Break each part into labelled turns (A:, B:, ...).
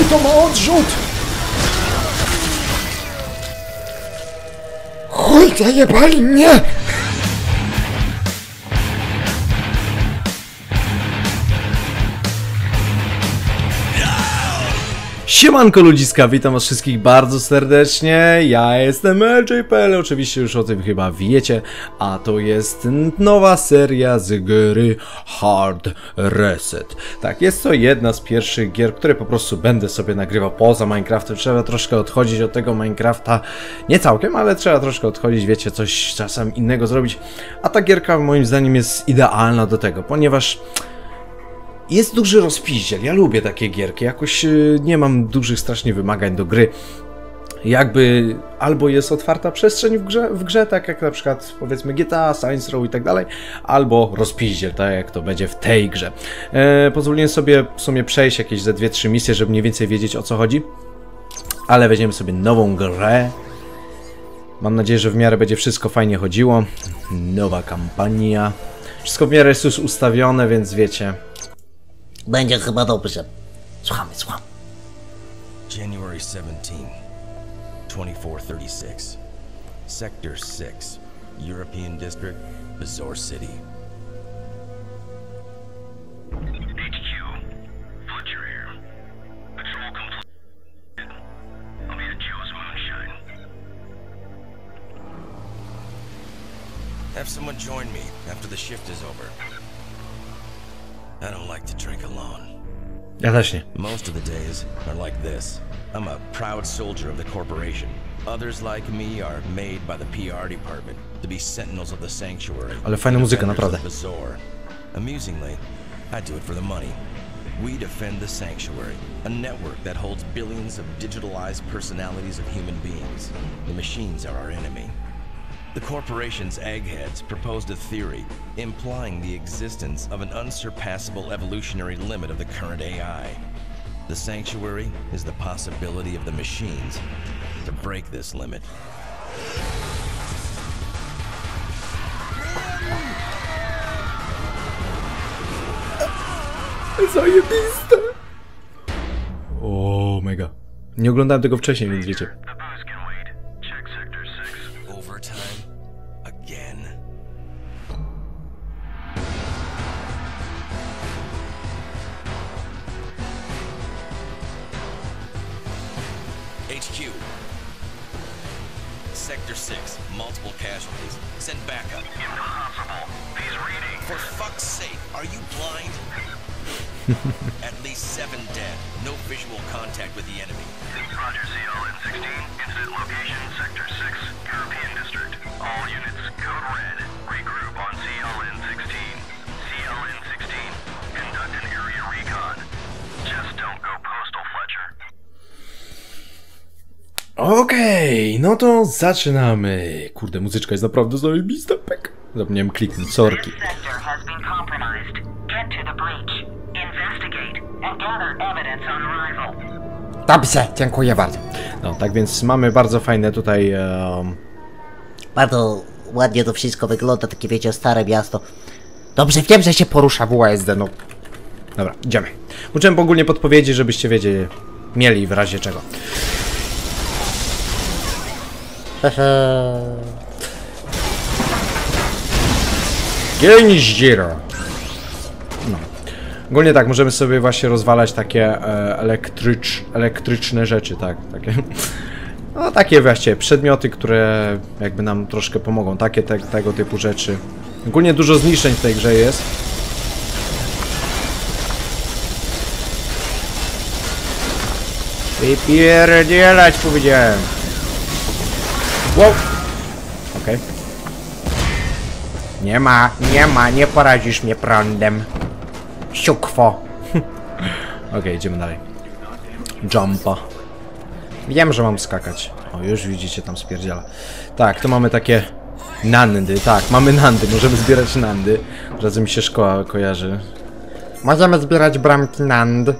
A: Jaki to ma odrzut? Chuj, zajebali mnie!
B: Siemanko ludziska, witam was wszystkich bardzo serdecznie, ja jestem LJPL, oczywiście już o tym chyba wiecie, a to jest nowa seria z gry Hard Reset. Tak, jest to jedna z pierwszych gier, które po prostu będę sobie nagrywał poza Minecraftem, trzeba troszkę odchodzić od tego Minecrafta, nie całkiem, ale trzeba troszkę odchodzić, wiecie, coś czasem innego zrobić, a ta gierka moim zdaniem jest idealna do tego, ponieważ jest duży rozpiździel. Ja lubię takie gierki. Jakoś y, nie mam dużych strasznie wymagań do gry. Jakby albo jest otwarta przestrzeń w grze, w grze, tak jak na przykład powiedzmy GTA, Science Row i tak dalej, albo rozpiździel, tak jak to będzie w tej grze. E, pozwoliłem sobie w sumie przejść jakieś ze 2-3 misje, żeby mniej więcej wiedzieć o co chodzi. Ale weźmiemy sobie nową grę. Mam nadzieję, że w miarę będzie wszystko fajnie chodziło. Nowa kampania. Wszystko w miarę jest już ustawione, więc wiecie,
C: Będzie chyba dobrze. Słuchamy, słuchamy.
D: January 17, 2436. Sector 6, European District, Bazaar City. Have someone join me after the shift is over. I don't like to drink alone.
B: ja też nie.
D: Most of the days are like this. I'm a proud soldier of the corporation. Others like me are made by the PR department to be sentinels of the sanctuary.
B: Ale fajna muzyka, naprawdę.
D: Amusingly, I do it for the money. We defend the sanctuary, a network that holds billions of digitalized personalities of human beings. The machines are our enemy. The corporation's eggheads proposed a theory implying the existence of an unsurpassable evolutionary limit of the current AI. The sanctuary is the possibility of the machines to break this limit.
B: Zajebiste! O, mega. Nie oglądałem tego wcześniej, więc wiecie.
D: Multiple casualties. Send backup.
E: Impossible. These readings.
D: For fuck's sake, are you blind? At least seven dead. No visual contact with the enemy.
E: Roger, CLN 16. Incident location, Sector 6, European District. All units, code red. Regroup
B: Okej, no to zaczynamy. Kurde, muzyczka jest naprawdę zajebista, pek. Zapomniałem kliknąć, sorki.
A: Dobrze, dziękuję bardzo.
B: No, tak więc mamy bardzo fajne tutaj... em,
C: Bardzo ładnie to wszystko wygląda, takie wiecie, stare miasto.
A: Dobrze, wiem, że się porusza WASD, no.
B: Dobra, idziemy. Uczyłem ogólnie podpowiedzi, żebyście wiedzieli, mieli w razie czego. Gęździra. No. Ogólnie tak, możemy sobie właśnie rozwalać takie e, elektrycz, elektryczne rzeczy, tak, takie. No takie właściwie przedmioty, które jakby nam troszkę pomogą, takie te, tego typu rzeczy. Ogólnie dużo zniszczeń w tej grze jest. Wypierdzielać powiedziałem. Wow. Okej.
A: Nie ma, nie ma, nie poradzisz mnie prądem. Siukwo.
B: Okej, idziemy dalej. Jumpa. Wiem, że mam skakać. O, już widzicie, tam spierdziela. Tak, to mamy takie nandy. Tak, mamy nandy. Możemy zbierać nandy. Razu mi się szkoła kojarzy.
A: Możemy zbierać bramki Nand.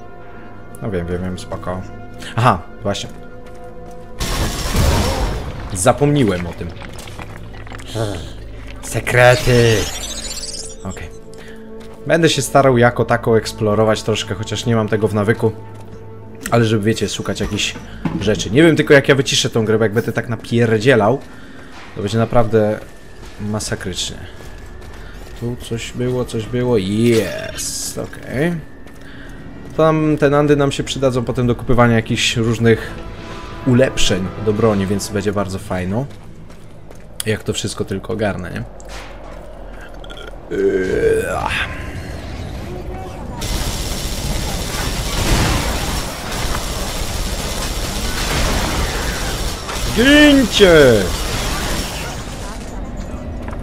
B: No wiem, wiem, wiem, spoko. Aha, właśnie. Zapomniłem o tym.
A: Sekrety.
B: Okej. Będę się starał jako tako eksplorować troszkę, chociaż nie mam tego w nawyku. Ale żeby, wiecie, szukać jakichś rzeczy. Nie wiem tylko jak ja wyciszę tą grę, bo jak będę tak napierdzielał, to będzie naprawdę masakrycznie. Tu coś było, coś było. Jest, okej. Tam te nandy nam się przydadzą potem do kupywania jakichś różnych ulepszeń do broni, więc będzie bardzo fajno. Jak to wszystko tylko ogarnę, nie? Gincie!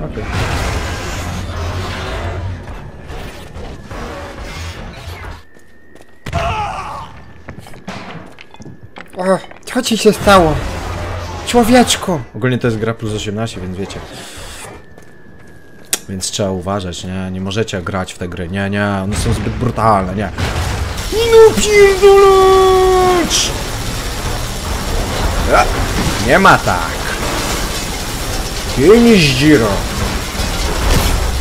B: Okej.
A: O, co ci się stało? Człowieczku!
B: Ogólnie to jest gra plus 18, więc wiecie. Więc trzeba uważać, nie? Nie możecie grać w te gry, nie, nie, one są zbyt brutalne, nie. No pierdolacz! Nie ma tak. Finish Giro.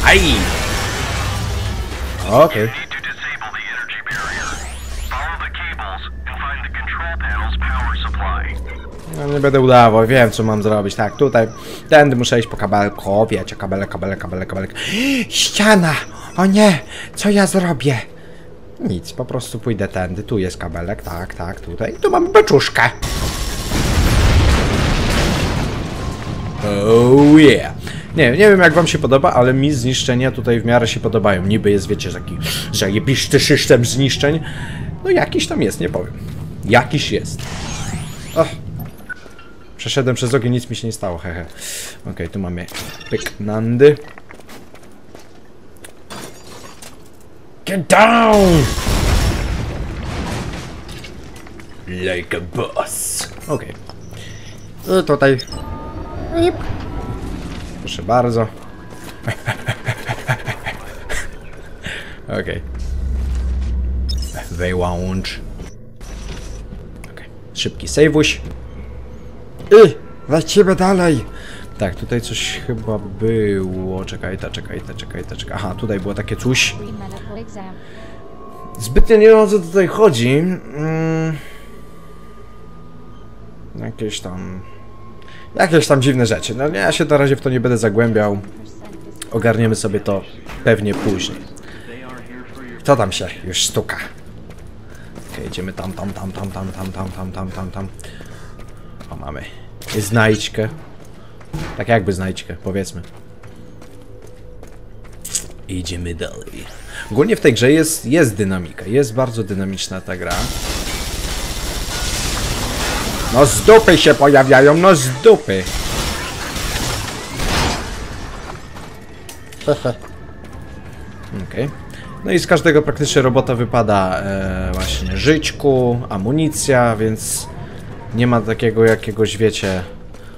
B: Aj! Okej.
E: Need
B: Nie będę udawał, wiem co mam zrobić. Tak, tutaj, tędy muszę iść po kabelko, wiecie, kabelek, kabelek, kabelek, kabelek.
A: Ściana! O nie! Co ja zrobię?
B: Nic, po prostu pójdę tędy, tu jest kabelek, tak, tak, tutaj. Tu mamy beczuszkę. Oh yeah. Nie, nie wiem jak wam się podoba, ale mi zniszczenia tutaj w miarę się podobają. Niby jest, wiecie, taki zajebisty system zniszczeń. No jakiś tam jest, nie powiem. Jakiś jest. Och. Przeszedłem przez ogień, nic mi się nie stało, hehe. Okej, tu mamy pyk nandy. Get down! Like a boss. Okej. I tutaj. Ip. Proszę bardzo. Okej. Wyłącz. Okej. Szybki save'uś.
A: I! Lecimy dalej!
B: Tak, tutaj coś chyba było. Czekaj, ta, czekaj, ta, czekaj, ta, czekaj. Aha, tutaj było takie coś. Zbytnio nie wiem o co tutaj chodzi. Mm. Jakieś tam. Jakieś tam dziwne rzeczy. No ja się na razie w to nie będę zagłębiał. Ogarniemy sobie to pewnie później. Co tam się już stuka? Okej, idziemy tam, tam, tam, tam, tam, tam, tam, tam, tam, tam, tam. Mamy znajdźkę. Tak jakby znajdźkę, powiedzmy. Idziemy dalej. Ogólnie w tej grze jest, jest dynamika, jest bardzo dynamiczna ta gra. No z dupy się pojawiają, no z dupy. Okej. No i z każdego praktycznie robota wypada e, właśnie żyćku, amunicja, więc nie ma takiego jakiegoś, wiecie...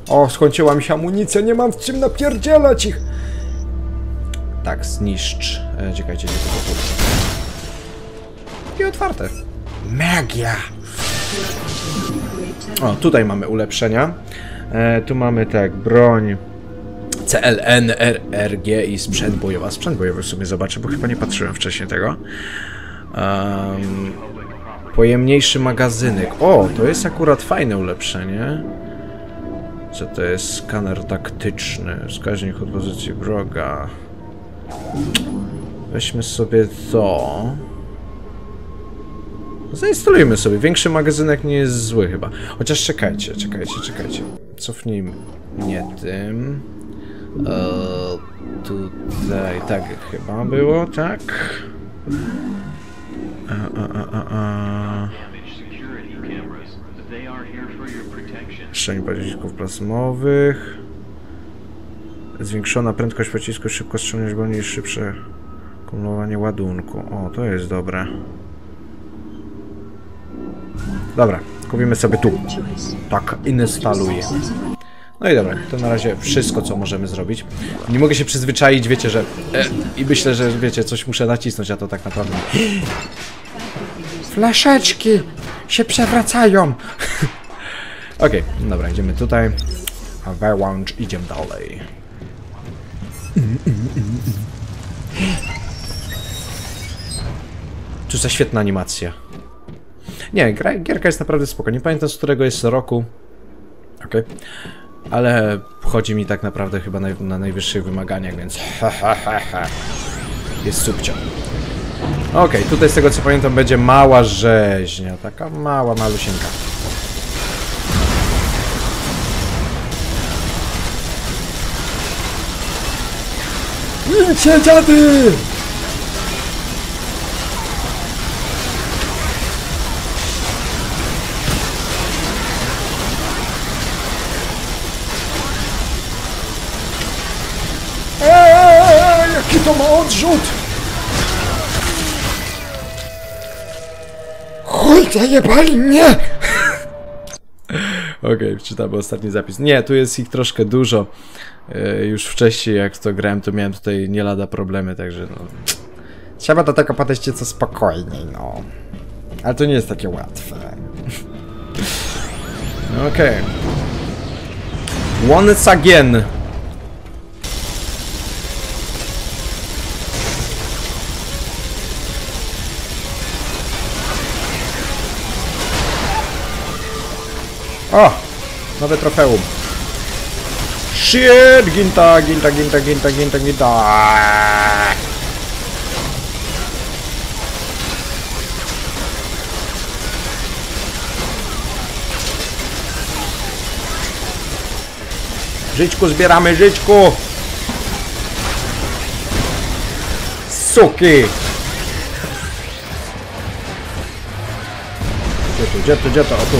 B: O, skończyła mi się amunicja, nie mam w czym napierdzielać ich! Tak, zniszcz. E, czekajcie, gdzie to było? I otwarte.
A: Magia!
B: O, tutaj mamy ulepszenia. E, tu mamy tak, broń CLN, RRG i sprzęt bojowy. A Sprzęt bojowy sobie zobaczę, bo chyba nie patrzyłem wcześniej tego. Um, pojemniejszy magazynek. O, to jest akurat fajne ulepszenie. Co to jest? Skaner taktyczny. Wskaźnik od pozycji wroga. Weźmy sobie to. Zainstalujmy sobie. Większy magazynek nie jest zły chyba. Chociaż czekajcie, czekajcie, czekajcie. Cofnijmy nie tym. Eee, tutaj tak chyba było, tak? A. Szczęść pocisków plasmowych. Zwiększona prędkość pocisku, szybko strzelność i szybsze kumulowanie ładunku. O, to jest dobre. Dobra, kupimy sobie tu. Tak, instaluję. No i dobra, to na razie wszystko, co możemy zrobić. Nie mogę się przyzwyczaić, wiecie, że... E, I myślę, że, wiecie, coś muszę nacisnąć, a to tak naprawdę...
A: Flaszeczki się przewracają!
B: Okej, dobra, idziemy tutaj. A wyłącz, idziemy dalej. Tu za świetna animacja. Nie, gra, gierka jest naprawdę spoko. Nie pamiętam z którego jest roku. Okej. Ale chodzi mi tak naprawdę chyba naj, na najwyższych wymaganiach, więc. Jest subcio. Okej, tutaj z tego co pamiętam będzie mała rzeźnia. Taka mała, malusieńka. Idźcie, dziady! Zajebali mnie! Okej, czytamy ostatni zapis. Nie, tu jest ich troszkę dużo. E, już wcześniej, jak to grałem, to miałem tutaj nie lada problemy, także no...
A: Trzeba do tego podejść nieco spokojniej, no.
B: Ale to nie jest takie łatwe. Okej. Once again. O! Nowe trofeum. Shit! Ginta, ginta, ginta, ginta, ginta, ginta. Żyćku zbieramy, żyćku! Suki! Gdzie tu, gdzie to? O tu.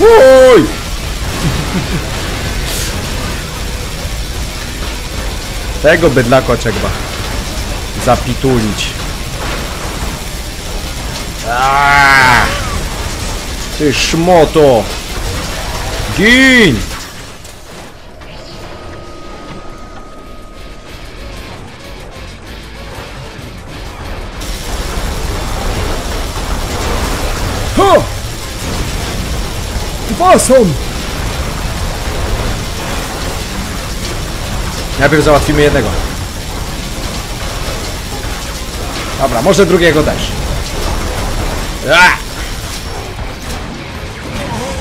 B: Uj! Tego bydlaka trzeba zapitulić. Aaaa! Ty szmoto! Gin! Są! Najpierw załatwimy jednego. Dobra, może drugiego też.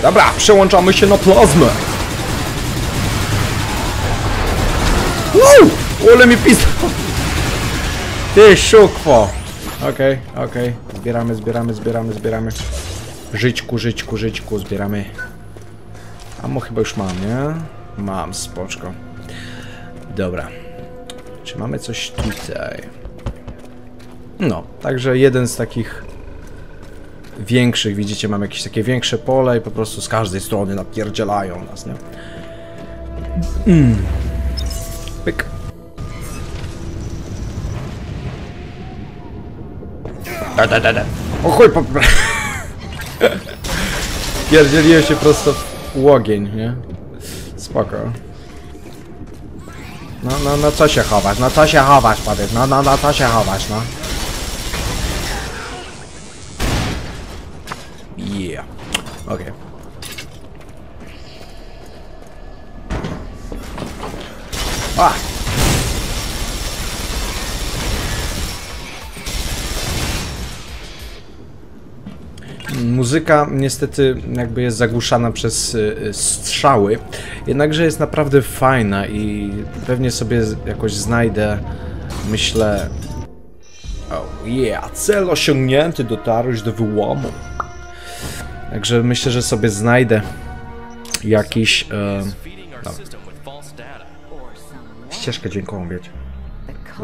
B: Dobra, przełączamy się na plazmę. Woo! Ole mi pis... Ty szukwo. Okej, okej. Zbieramy, zbieramy, zbieramy, zbieramy. Żyćku, żyćku, żyćku, zbieramy. Amo chyba już mam, nie? Mam, spoczko. Dobra. Czy mamy coś tutaj? No, także jeden z takich większych, widzicie, mam jakieś takie większe pole i po prostu z każdej strony napierdzielają nas, nie? Mm. Pyk. Da, da, da, da. O chuj, po... Pierdzieliłem się prosto w łogień, nie? Spoko.
A: No, no, no co się chowasz? No co się chowasz, powiedz? No, no, no co się chowasz, no?
B: Yeah. Okej. A! Muzyka niestety jakby jest zagłuszana przez y, y, strzały, jednakże jest naprawdę fajna i pewnie sobie jakoś znajdę, myślę... Oh yeah, cel osiągnięty, dotarłeś do wyłomu. Także myślę, że sobie znajdę jakiś e, ścieżkę dźwiękową, wiecie.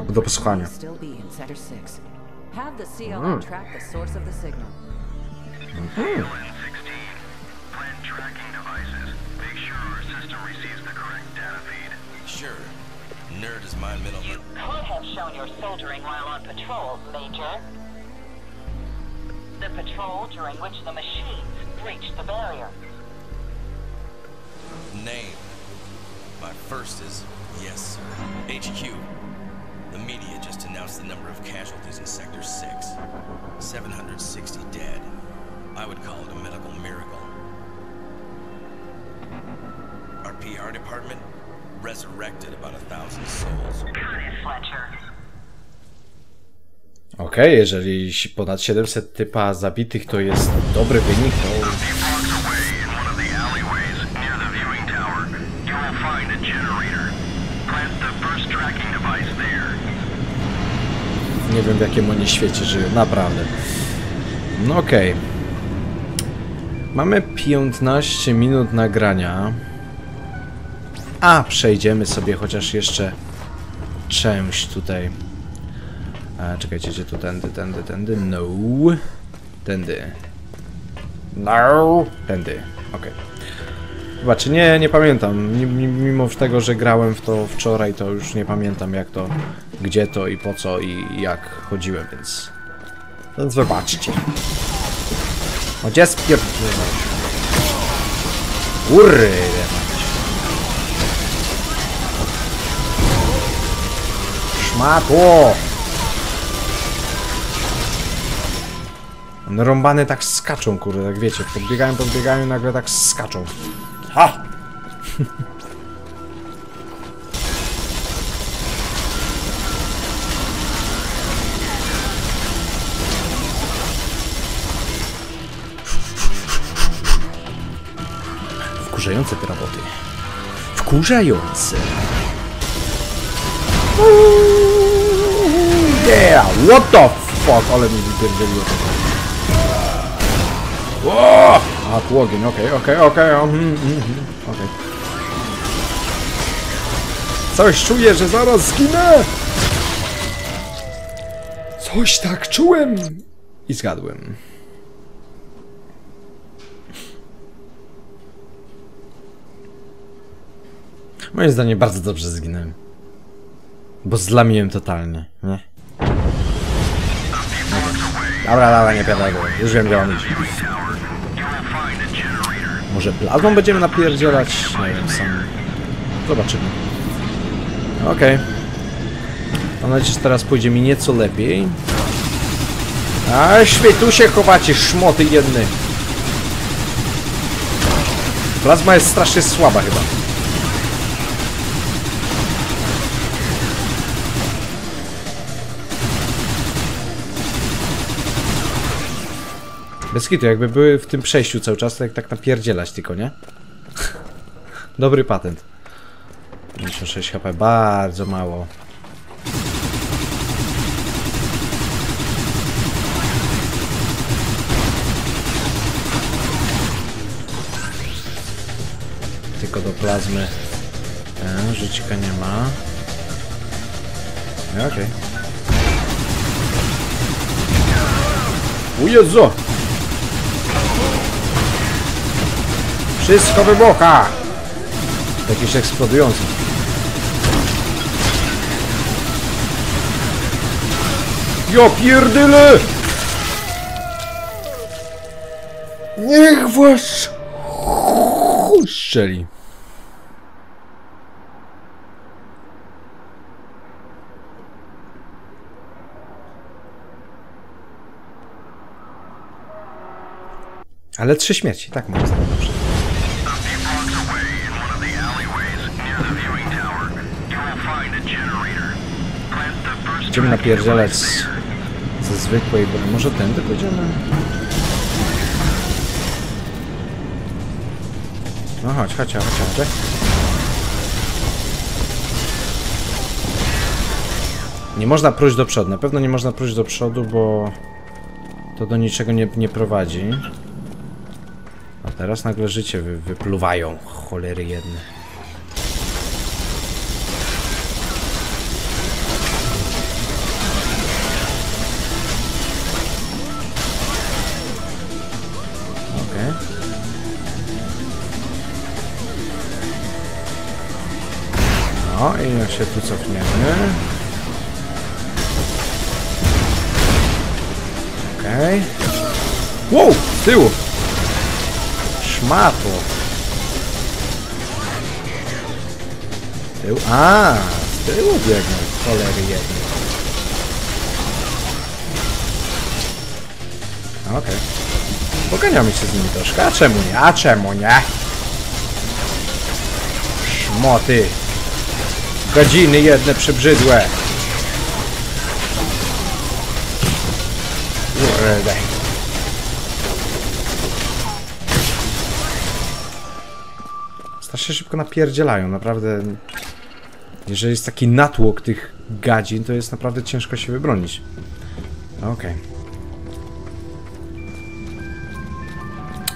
F: The
B: do posłuchania.
F: culprit may still be in Sector 6. Have the CLN track the source of the signal.
D: Announced the number of casualties in Sector 6. 760 dead. I would call it a medical miracle. Our PR department resurrected about a thousand souls.
B: Okej, jeżeli ponad 700 typa zabitych to jest dobry wynik, to
E: Few blocks away in one of the alleyways near the viewing tower, you will find a generator. Plant the first tracking device there.
B: nie wiem w jakim oni świecie żyją, naprawdę. No okej. Mamy 15 minut nagrania. A, przejdziemy sobie chociaż jeszcze część tutaj. A, czekajcie, gdzie tu tędy, tędy, tędy, no. Tędy.
A: No.
B: Tędy, okej. Zobaczy, nie, nie pamiętam. Mi- mi- Mimo tego, że grałem w to wczoraj, to już nie pamiętam jak to, gdzie to i po co i jak chodziłem, więc... Więc wybaczcie.
A: O, gdzie spierdolę? Kurde. Szmatło!
B: One rąbane tak skaczą, kurde, tak wiecie, podbiegają, podbiegają i nagle tak skaczą.
A: Ha!
B: Wkurzające te roboty. Wkurzające.
A: Yeah! What the fuck? Ale mi wypierdzieliło.
B: O! A, tu ogień, okej, okej, mhm, mhm, okej. Coś czuję, że zaraz zginę! Coś tak czułem! I zgadłem. Moim zdaniem bardzo dobrze zginąłem. Bo zlamiłem totalnie, nie?
A: Dobra, dobra, nie pierdolę. Już wiem, gdzie on idzie.
B: Może plazmą będziemy napierdzielać? Nie wiem, sam... Zobaczymy. Okej. Mam nadzieję, że teraz pójdzie mi nieco lepiej.
A: A świetu się chowacie, szmoty jedny.
B: Plazma jest strasznie słaba chyba. Bez kitu, jakby były w tym przejściu cały czas, to jak tak napierdzielać tylko, nie? Dobry patent. 56 HP, bardzo mało. Tylko do plazmy. E, życika nie ma. No, Okej. O Jezu!
A: Wszystko wybucha!
B: Jakiś eksplodujący. Ja pierdyle! Niech was chuj strzeli. Ale trzy śmierci, tak zdaniem dobrze.
E: Tracking
B: napierdzielać ze zwykłej broni. Może tędy pójdziemy? No chodź, chodź, chodź, chodź. Nie można prójść do przodu. Na pewno nie można prójść do przodu, bo to do niczego nie, nie prowadzi. A teraz nagle życie wy, wypluwają. Cholery jedne. Jak się tu cofniemy. Okej. Wow! Z tyłu! Szmatło! Z tyłu? A, z tyłu biegną. Cholery jedne. Okej. Poganiamy się z nimi troszkę. A czemu nie?
A: A czemu nie? Szmoty.
B: Godziny jedne przybrzydłe.
A: Kurde.
B: Strasznie szybko napierdzielają, naprawdę. Jeżeli jest taki natłok tych gadzin, to jest naprawdę ciężko się wybronić. Okej.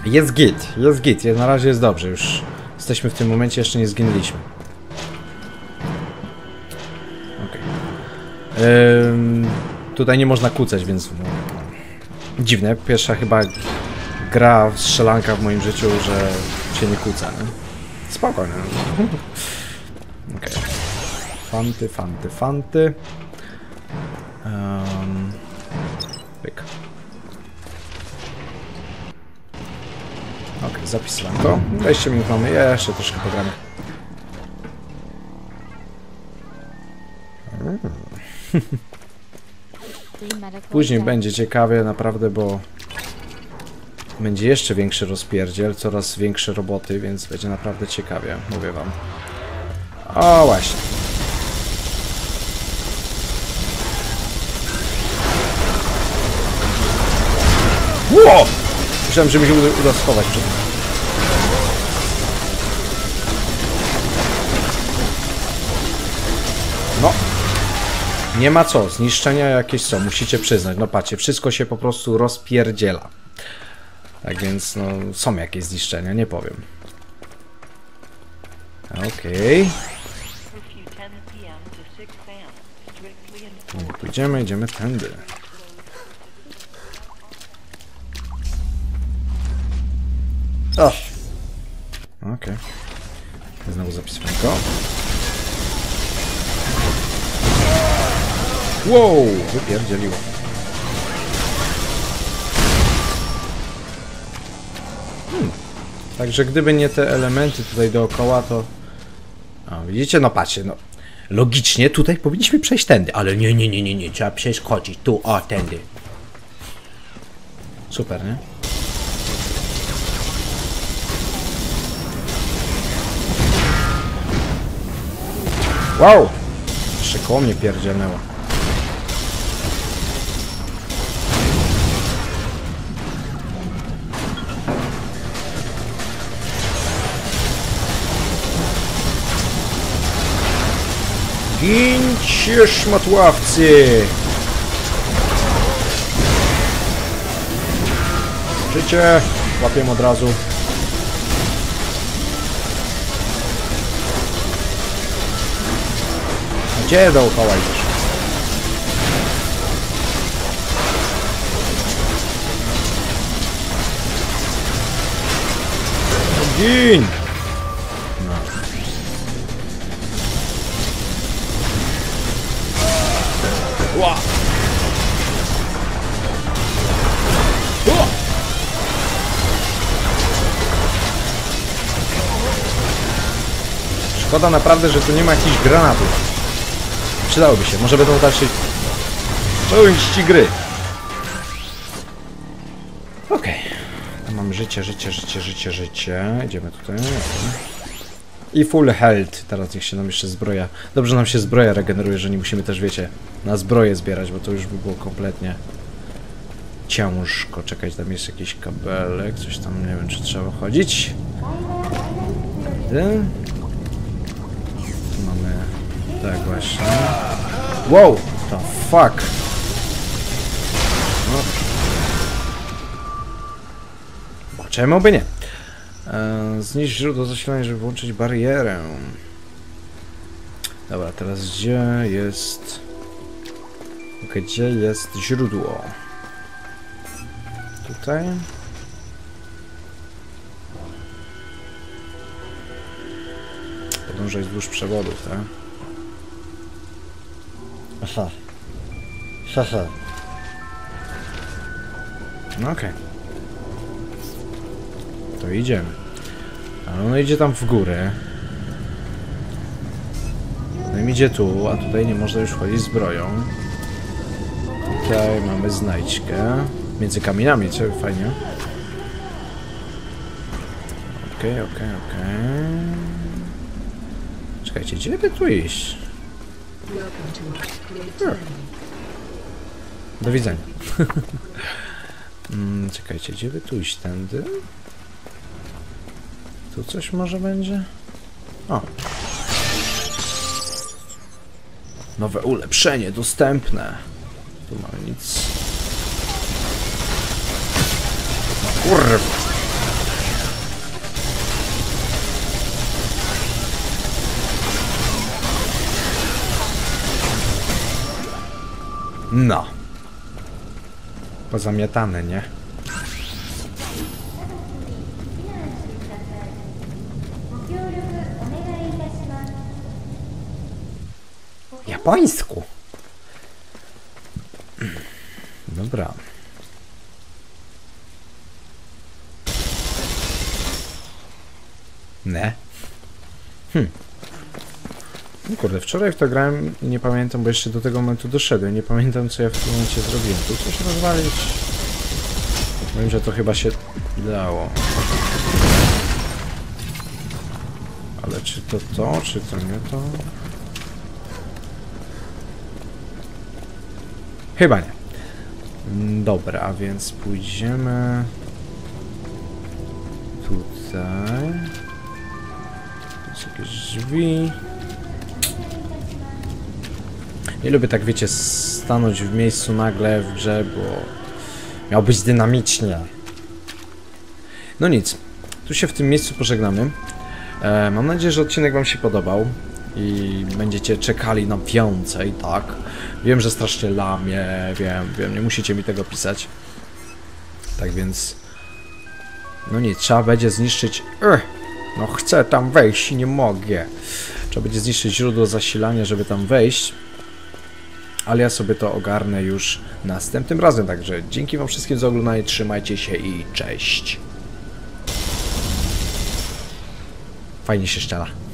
B: Jest git, jest git, na razie jest dobrze, już jesteśmy w tym momencie, jeszcze nie zginęliśmy. Okej. Ym, tutaj nie można kłócać, więc no, dziwne. Pierwsza chyba gra strzelanka w moim życiu, że się nie kłóca, nie? Spokojnie. Okej. Fanty, fanty, fanty. Um, pyk. Okej, zapisywanko. 20 minut mamy, jeszcze troszkę pogramy. Później będzie ciekawie naprawdę, bo będzie jeszcze większy rozpierdziel, coraz większe roboty, więc będzie naprawdę ciekawie, mówię wam. O, właśnie. Ło! Myślałem, że mi się uda, uda schować przed Nie ma co, zniszczenia jakieś są, musicie przyznać. No patrzcie, wszystko się po prostu rozpierdziela. Tak więc, no, są jakieś zniszczenia, nie powiem. Okej. Okay. Pójdziemy, idziemy tędy. O! Okej. Znowu zapisywanko. Wow! Wypierdzieliło. Hmm. Także gdyby nie te elementy tutaj dookoła, to... O, widzicie? No patrzcie, no. Logicznie tutaj powinniśmy przejść tędy, ale nie, nie, nie, nie, nie. Trzeba przeskoczyć tu, o, tędy. Super, nie? Wow! Jeszcze koło mnie pierdzielnęło. Gincie szmatławcy! Życie! Łapiemy od razu. Gdzie dookoła idziesz? Gin! Szkoda naprawdę, że tu nie ma jakichś granatów. Przydałoby się, może będą dalsze części gry. Okej. Okay. Mam życie, życie, życie, życie, życie. Idziemy tutaj. I full health. Teraz niech się nam jeszcze zbroja. Dobrze nam się zbroja regeneruje, że nie musimy też, wiecie, na zbroję zbierać, bo to już by było kompletnie ciężko. Czekać, tam jest jakiś kabelek, coś tam, nie wiem, czy trzeba chodzić. Tędy. Tak właśnie. Wow! The fuck? No. Czemu by nie? Eee, zniszcz źródło zasilania, żeby włączyć barierę. Dobra, teraz gdzie jest... Gdzie jest źródło? Tutaj? Podążać wzdłuż przewodów, tak?
C: Aha. Haha.
B: No okej. To idziemy. Ale ono idzie tam w górę. Potem idzie tu, a tutaj nie można już wchodzić zbroją. Tutaj mamy znajdźkę. Między kamieniami, co fajnie. Okej, okej, okej. Czekajcie, gdzie by tu iść? Hmm. Do widzenia. Mm, czekajcie, gdzie by tu iść? Tędy? Tu coś może będzie? O. Nowe ulepszenie dostępne. Tu mamy nic.
A: Kurwa.
B: No.
A: Pozamiatane, nie? Japońsku.
B: Dobra.
A: Ne.
B: No kurde, wczoraj w to grałem nie pamiętam, bo jeszcze do tego momentu doszedłem. Nie pamiętam, co ja w tym momencie zrobiłem. Tu coś rozwalić. Wiem, że to chyba się dało. Ale czy to to, czy to nie to? Chyba nie. Mm, Dobra, a więc pójdziemy tutaj. Tu są jakieś drzwi. Nie lubię tak, wiecie, stanąć w miejscu nagle w grze, bo miał być dynamicznie. No nic, tu się w tym miejscu pożegnamy. E, mam nadzieję, że odcinek Wam się podobał i będziecie czekali na więcej, tak? Wiem, że strasznie lamie, wiem, wiem, nie musicie mi tego pisać. Tak więc... No nic, trzeba będzie zniszczyć... Ech, no chcę tam wejść i nie mogę. Trzeba będzie zniszczyć źródło zasilania, żeby tam wejść ale ja sobie to ogarnę już następnym razem. Także dzięki Wam wszystkim za oglądanie, trzymajcie się i cześć. Fajnie się szczela.